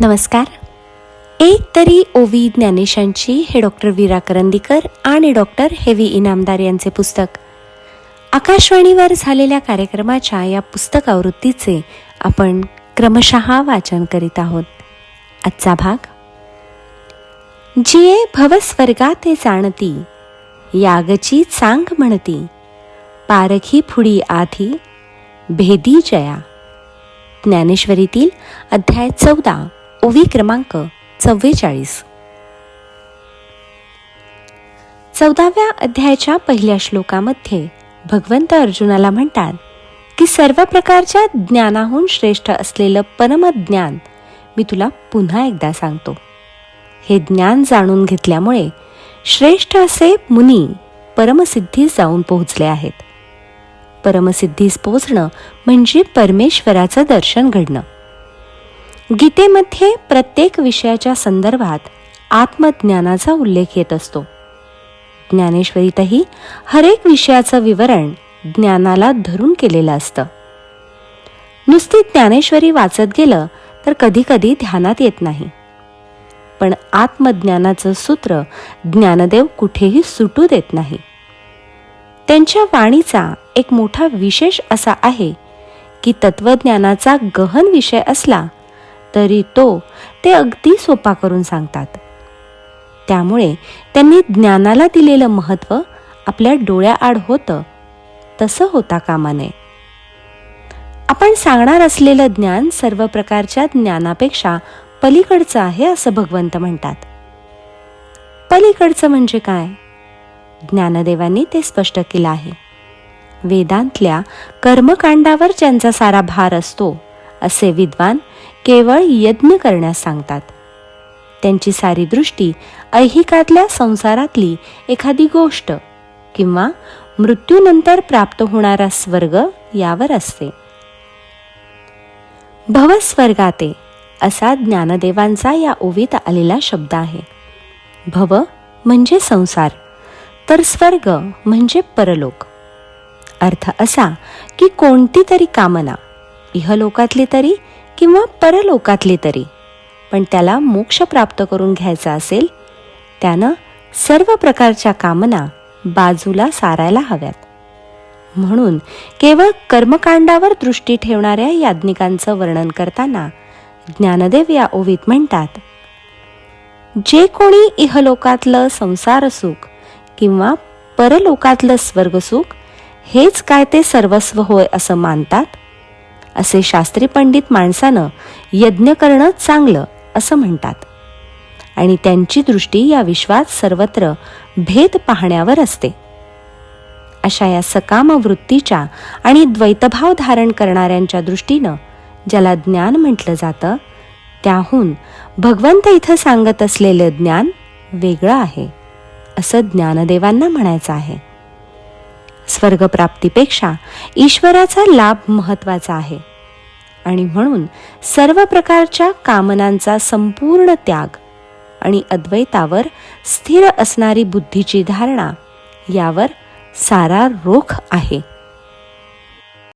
नमस्कार. एक तरी ओवी ज्ञानेशांची हे डॉक्टर वीरा करंदीकर आणि डॉक्टर हेवी इनामदार यांचे पुस्तक. आकाशवाणीवर झालेल्या कार्यक्रमाच्या या पुस्तक आवृत्तीचे आपण क्रमशः वाचन करीत आहोत. आजचा भाग जिये भवस्वर्गाते जाणती यागची चांग म्हणती पारखी फुडी आधी भेदी जया. ज्ञानेश्वरीतील अध्याय चौदा. ओवी क्रमांक चव्वेचाळीस. चौदाव्या अध्यायाच्या पहिल्या श्लोकामध्ये भगवंत अर्जुनाला म्हणतात की सर्व प्रकारच्या ज्ञानाहून श्रेष्ठ असलेलं परमज्ञान मी तुला पुन्हा एकदा सांगतो. हे ज्ञान जाणून घेतल्यामुळे श्रेष्ठ असे मुनी परमसिद्धीस जाऊन पोहोचले आहेत. परमसिद्धीस पोचणं म्हणजे परमेश्वराचं दर्शन घडणं. गीतेमध्ये प्रत्येक विषयाच्या संदर्भात आत्मज्ञानाचा उल्लेख येत असतो. ज्ञानेश्वरीतही हरेक विषयाचं विवरण ज्ञानाला धरून केलेलं असतं. नुसती ज्ञानेश्वरी वाचत गेलं तर कधीकधी ध्यानात येत नाही. पण आत्मज्ञानाचं सूत्र ज्ञानदेव कुठेही सुटू देत नाही. त्यांच्या वाणीचा एक मोठा विशेष असा आहे की तत्वज्ञानाचा गहन विषय असला तरी तो ते अगदी सोपा करून सांगतात. त्यामुळे त्यांनी ज्ञानाला दिलेलं महत्त्व आपल्या डोळ्याआड होतं. तसं होता कामा नये आपण सांगणार असलेलं ज्ञान सर्व प्रकारच्या ज्ञानापेक्षा पलीकडचं आहे असं भगवंत म्हणतात. पलीकडचं म्हणजे काय? ज्ञानदेवांनी ते स्पष्ट केलं आहे. वेदांतल्या कर्मकांडावर ज्यांचा सारा भार असतो असे विद्वान केवळ यज्ञ करण्यास सांगतात. त्यांची सारी दृष्टी ऐहिकातल्या संसारातली एखादी गोष्ट किंवा मृत्यूनंतर प्राप्त होणारा स्वर्ग यावर असते. भवस्वर्गाते असा ज्ञानदेवांचा या ओवीत आलेला शब्द आहे. भव म्हणजे संसार तर स्वर्ग म्हणजे परलोक. अर्थ असा की कोणती तरी कामना इहलोकातली तरी किंवा परलोकातली तरी. पण त्याला मोक्ष प्राप्त करून घ्यायचा असेल त्यानं सर्व प्रकारच्या कामना बाजूला सारायला हव्यात. म्हणून केवळ कर्मकांडावर दृष्टी ठेवणाऱ्या याज्ञिकांचं वर्णन करताना ज्ञानदेव या ओवीत म्हणतात जे कोणी इहलोकातलं संसार सुख किंवा परलोकातलं स्वर्गसुख हेच काय ते सर्वस्व होय असं मानतात? असे शास्त्री पंडित माणसानं यज्ञ करणं चांगलं असं म्हणतात. आणि त्यांची दृष्टी या विश्वात सर्वत्र भेद पाहण्यावर असते. अशा या सकाम वृत्तीच्या आणि द्वैतभाव धारण करणाऱ्यांच्या दृष्टीनं ज्याला ज्ञान म्हटलं जातं त्याहून भगवंत इथं सांगत असलेलं ज्ञान वेगळं आहे असं ज्ञानदेवांना म्हणायचं आहे. स्वर्गप्राप्तीपेक्षा ईश्वराचा लाभ महत्त्वाचा आहे. आणि म्हणून सर्व प्रकारच्या कामनांचा संपूर्ण त्याग आणि अद्वैतावर स्थिर असणारी बुद्धीची धारणा यावर सारा रोख आहे.